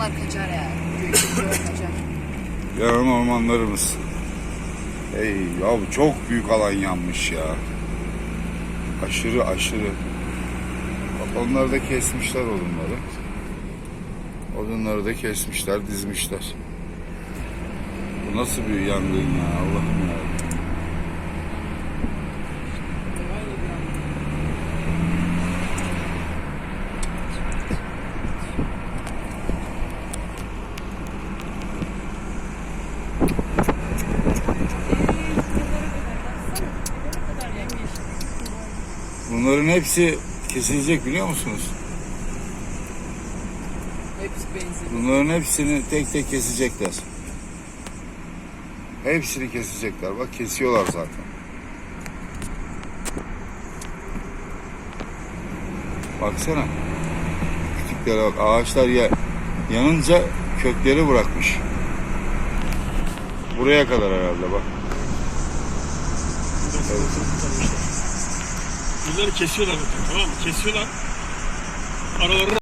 onlar kaçar ya. Büyük kaçar. Ormanlarımız. Ey ya çok büyük alan yanmış ya. Aşırı aşırı. Bak onları da kesmişler odunları. Odunları da kesmişler, dizmişler. Bu nasıl bir yangın ya Allah'ım ya. Bunların hepsi kesilecek biliyor musunuz? Hepsi benzin. Bunların hepsini tek tek kesecekler. Hepsini kesecekler. Bak kesiyorlar zaten. Baksana. Kütüklere bak. Ağaçlar ya yanınca kökleri bırakmış. Buraya kadar herhalde bak. Bunları kesiyorlar bakın tamam mı? Kesiyorlar. Aralarına